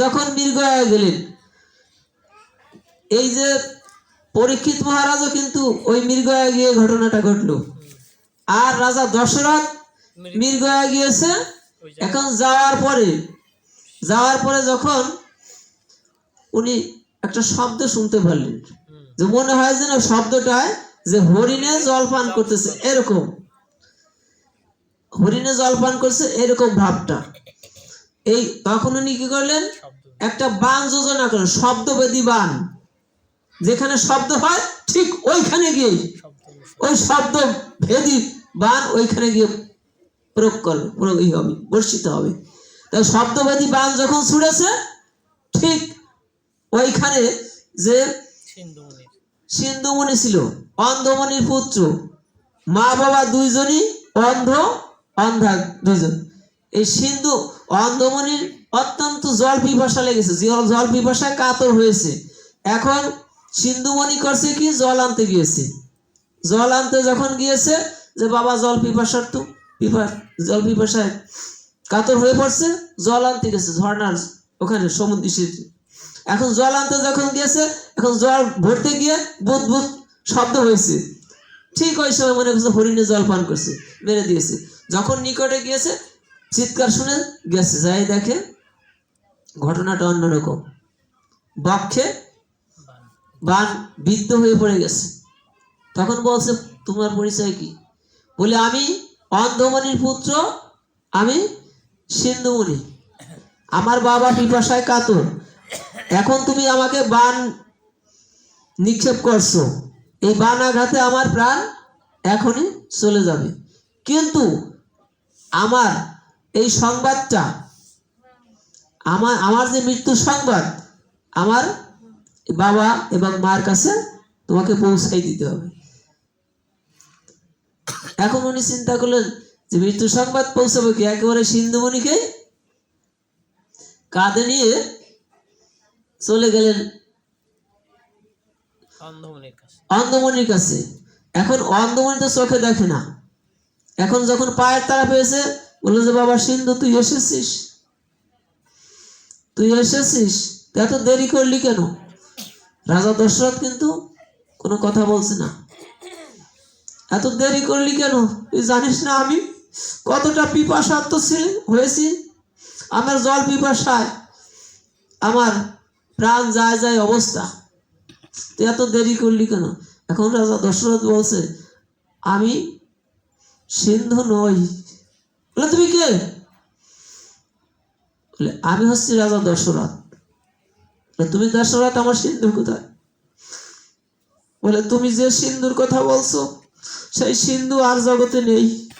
যখন মৃগয়া গেলেন, এই যে পরীক্ষিত মহারাজও কিন্তু ওই মৃগয়া গিয়ে ঘটনাটা ঘটলো। আর রাজা দশরথ মৃগয়া গিয়েছে, এখন যাওয়ার পরে যাওয়ার পরে যখন উনি একটা শব্দ শুনতে পারলেন, যে মনে হয় যেন শব্দটায় যে হরিণে জল পান করতেছে, এরকম। হরিণে জল পান করছে, এরকম ভাবটা। এই তখন উনি কি করলেন? একটা বান যোজনা করলেন শব্দবেদী বান। যেখানে শব্দ হয় ঠিক ওইখানে গিয়ে ওই শব্দ। ভেদি বান ওইখানে গিয়ে প্রয়োগ করবে প্রয়োগ হবে বর্ষিত হবে। তাই শব্দভেদী বান যখন ছুড়েছে ঠিক ওইখানে যে সিন্ধুমণি ছিল অন্ধমণির পুত্র মা বাবা দুইজনই অন্ধ অন্ধা দুইজন। এই সিন্ধু অন্ধমণির অত্যন্ত জল পিপাসা লেগেছে। জল পিপাসায় কাতর হয়েছে। এখন সিন্ধুমণি করছে কি? জল আনতে গিয়েছে। জল আনতে যখন গিয়েছে যে বাবা জল পিপাসার তো পিপা, জল পিপাসায় কাতর হয়ে পড়ছে, জল আনতে গেছে ঝর্ণার ওখানে সমুদ্র। এখন জল আনতে যখন গিয়েছে, এখন জল ভরতে গিয়ে বুদ বুদ শব্দ হয়েছে। ঠিক ওই সময় মনে করছে হরিণে জল পান করছে, মেরে দিয়েছে। যখন নিকটে গিয়েছে চিৎকার শুনে গেছে, যাই দেখে ঘটনাটা অন্যরকম। বক্ষে বান বিদ্ধ হয়ে পড়ে গেছে। তখন বলছে, তোমার পরিচয় কি? বলে, আমি অন্ধমণির পুত্র, আমি সিন্ধুমণি। আমার বাবা পিপাসায় কাতর। এখন তুমি আমাকে বান নিক্ষেপ করছ। এই বান আঘাতে আমার প্রাণ এখনই চলে যাবে। কিন্তু আমার এই সংবাদটা আমার আমার যে মৃত্যু সংবাদ আমার বাবা এবং মার কাছে তোমাকে পৌঁছাই দিতে হবে। এখন উনি চিন্তা করলেন যে মৃত্যু সংবাদ পৌঁছাবে কি? একেবারে সিন্ধুমণিকে কাঁধে নিয়ে চলে গেলেন অন্ধমণির কাছে। অন্ধমণির কাছে। এখন অন্ধমণি তো চোখে দেখে না। এখন যখন পায়ের তারা পেয়েছে বলল যে, বাবা সিন্ধু, তুই এসেছিস? তুই এসেছিস? এত দেরি করলি কেন? রাজা দশরথ কিন্তু কোনো কথা বলছে না। এত দেরি করলি কেন? তুই জানিস না আমি কতটা পিপাসার্থ ছিল, হয়েছি? আমার জল পিপাসায় আমার প্রাণ যায় যায় অবস্থা। তুই এত দেরি করলি কেন? এখন রাজা দশরথ বলছে, আমি সিন্ধু নই। বলে, তুমি কে? বলে, আমি হচ্ছি রাজা দশরথ। তুমি দশরথ? আমার সিন্ধুর কোথায়? বলে, তুমি যে সিন্ধুর কথা বলছো, সেই সিন্ধু আর জগতে নেই।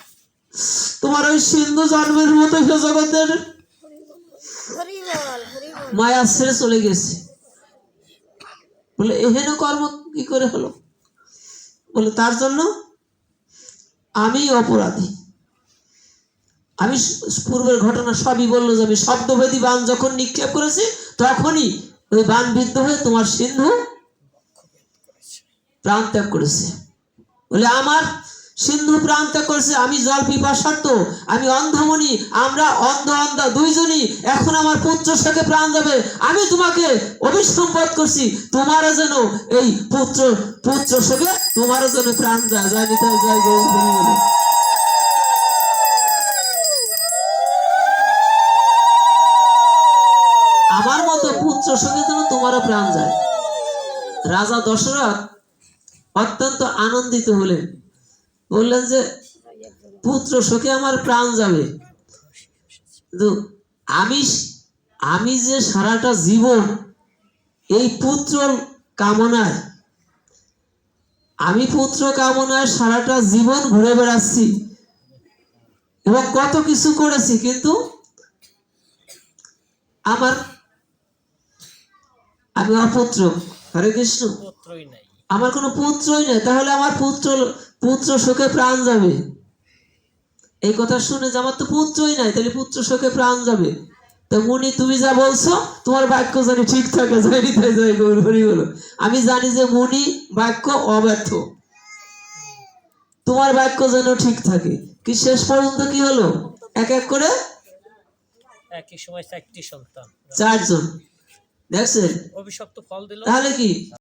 তোমার ওই সিন্ধু জন্মের মতো জগতের। মায়া ছেড়ে চলে গেছে। বলে, এহেন কর্ম কি করে হলো? বলে, তার জন্য আমি অপরাধী। আমি পূর্বের ঘটনা সবই বলল যে আমি শব্দভেদী বান যখন নিক্ষেপ করেছি, তখনই ওই বান বিদ্ধ হয়ে তোমার সিন্ধু প্রাণ ত্যাগ করেছে। বলে, আমার সিন্ধু প্রাণ ত্যাগ করেছে, আমি জল পিপাসার্থ, আমি অন্ধমণি, আমরা অন্ধ অন্ধ দুইজনই, এখন আমার পুত্র সাথে প্রাণ যাবে আমি তোমাকে অভিসম্পদ করছি, তোমারও যেন এই পুত্র পুত্র সাথে তোমারও যেন প্রাণ যায় জয় নিতাই জয় গৌর হরি বলে। আমার মতো পুত্র সঙ্গে যেন তোমারও প্রাণ যায়। রাজা দশরথ অত্যন্ত আনন্দিত হলেন। বললেন যে, পুত্র শোকে আমার প্রাণ যাবে। কিন্তু আমি আমি যে সারাটা জীবন এই পুত্র কামনায়, আমি পুত্র কামনায় সারাটা জীবন ঘুরে বেড়াচ্ছি এবং কত কিছু করেছি, কিন্তু আমার আমি অপুত্র হরে কৃষ্ণ। আমার কোনো পুত্রই নেই তাহলে আমার পুত্র পুত্র শোকে প্রাণ যাবে। এই কথা শুনে যে আমার তো পুত্রই নাই তাহলে পুত্র শোকে প্রাণ যাবে। তো মুনি তুমি যা বলছো তোমার বাক্য জানি ঠিক থাকে জানি তাই যাই গৌর হরি বলো। আমি জানি যে মুনি বাক্য অব্যর্থ। তোমার বাক্য যেন ঠিক থাকে। কি শেষ পর্যন্ত কি হলো? এক এক করে? একই সময় চারটি সন্তান। চারজন। দেখছেন অভিশপ্ত ফল দিল। তাহলে কি?